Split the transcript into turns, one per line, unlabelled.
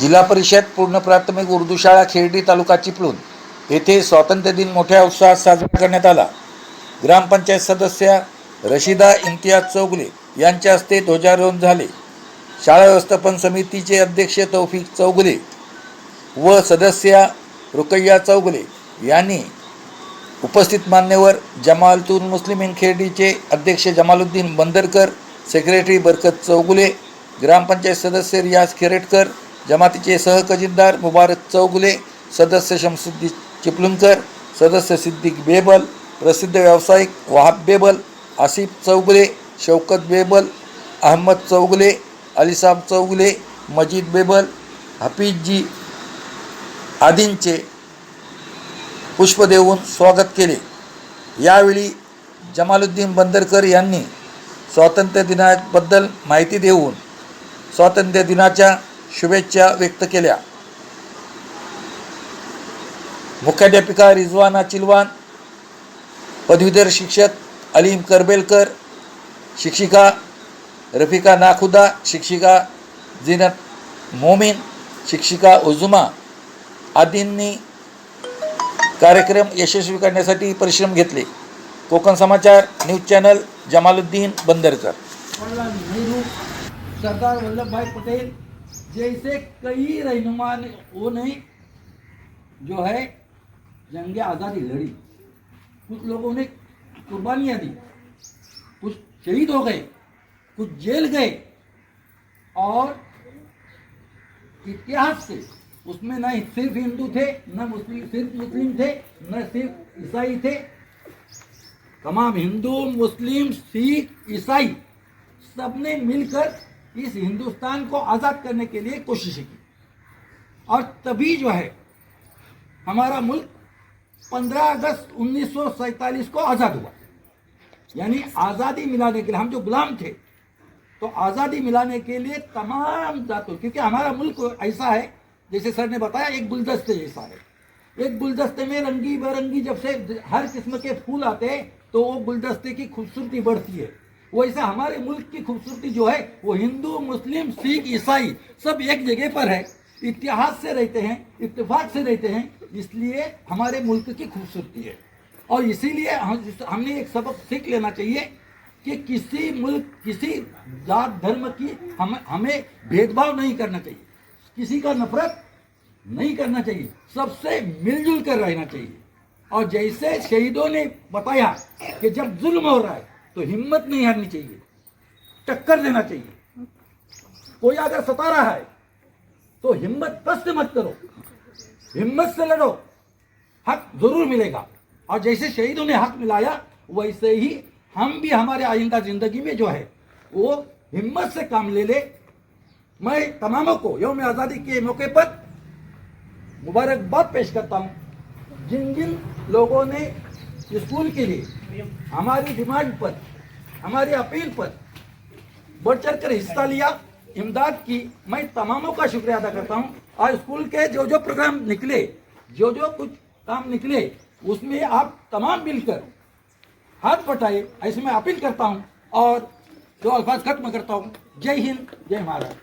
जिल्हा परिषद पूर्ण प्राथमिक उर्दू शाळा खेर्डी तालुका चिपळूण येथे स्वातंत्र्य दिन मोठ्या उत्साहात साजरा करण्यात आला. ग्रामपंचायत सदस्य रशिदा इम्तियाज चौगुले यांच्या हस्ते ध्वजारोहण झाले. शाळा व्यवस्थापन समितीचे अध्यक्ष तौफिक चौगुले व सदस्या रुकैया चौगुले यांनी उपस्थित मान्यवर जमालतून मुस्लिम खेर्डीचे अध्यक्ष जमालुद्दीन बंदरकर सेक्रेटरी बरकत चौगुले ग्रामपंचायत सदस्य रियाज खेरेटकर जमातीचे सहकजिनदार मुबारक चौगुले सदस्य शमसुद्दी चिपलुंकर सदस्य सिद्दीक बेबल प्रसिद्ध व्यावसायिक वहाब बेबल आसिफ चौगुले शौकत बेबल अहमद चौगुले अलिसाब चौगुले मजीद बेबल हफीजजी आदींचे पुष्प देऊन स्वागत केले. यावेळी जमालुद्दीन बंदरकर यांनी स्वातंत्र्य दिनाबद्दल माहिती देऊन स्वातंत्र्य दिनाच्या शुभेच्छा व्यक्त केल्या. मुख्याध्यापिका रिजवाना चिलवान पदवीधर शिक्षक अलीम करबेलकर शिक्षिका रफिका नाखुदा शिक्षिका जिनत मोमीन शिक्षिका उजुमा आदींनी कार्यक्रम यशस्वी करण्यासाठी परिश्रम घेतले. Konkan Samachar news channel Jamaluddin Bandarkar.
सरदार वल्लभभाई पटेल जैसे कई रहनुमा ने जो है, जंग आज़ादी लड़ी। कुछ लोगों ने कुर्बानियाँ दी, कुछ शहीद हो गए, कुछ जेल गए, और इतिहास से, उसमें न सिर्फ़ हिंदू थे, न मुस्लिम, सिर्फ़ मुस्लिम थे, न सिर्फ़ ईसाई थे। तमाम हिंदू, मुस्लिम, सिख, ईसाई, सबने मिलकर इस हिंदुस्तान को आज़ाद करने के लिए कोशिशें की। और तभी जो है, हमारा मुल्क 15 अगस्त 1947 को आज़ाद हुआ। यानी आज़ादी मिलाने के लिए हम जो गुलाम थे तो आज़ादी मिलाने के लिए तमाम जातों, क्योंकि हमारा मुल्क ऐसा है, जैसे सर ने बताया, एक गुलदस्ते जैसा है। एक गुलदस्ते में रंगी बरंगी जब से हर किस्म के फूल आते हैं तो वो गुलदस्ते की खूबसूरती बढ़ती है। वैसा हमारे मुल्क की खूबसूरती जो है, वो हिंदू, मुस्लिम, सिख, ईसाई सब एक जगह पर है। इतिहास से रहते हैं इतफाक से रहते हैं, इसलिए हमारे मुल्क की खूबसूरती है। और इसीलिए हम हमने एक सबक सीख लेना चाहिए कि किसी मुल्क, किसी जात, धर्म की हम हमें भेदभाव नहीं करना चाहिए। किसी का नफरत नहीं करना चाहिए। सबसे मिलजुल कर रहना चाहिए। और जैसे शहीदों ने बताया कि जब जुल्म हो रहा है तो हिम्मत नहीं हारनी चाहिए। टक्कर देना चाहिए। कोई अगर सता रहा है तो हिम्मत पस्त मत करो। हिम्मत से लड़ो। हक ज़रूर मिलेगा। और जैसे शहीदों ने हक मिलाया, वैसे ही हम भी हमारे आइंदा ज़िंदगी में जो है, वो हिम्मत से काम ले ले। मैं तमामों को यौम आज़ादी के मौके पर मुबारकबाद पेश करता हूँ। जिन जिन लोगों ने स्कूल के लिए, हमारी डिमांड पर, हमारी अपील पर बढ़ चढ़ कर हिस्सा लिया। इमदाद की मैं तमामों का शुक्रिया अदा करता हूँ। और स्कूल के जो जो प्रोग्राम निकले, जो जो कुछ काम निकले, उसमें आप तमाम मिलकर हाथ बटाए ऐसे मैं अपील करता हूँ और जो अल्फाज खत्म करता हूँ। जय हिंद, जय महाराज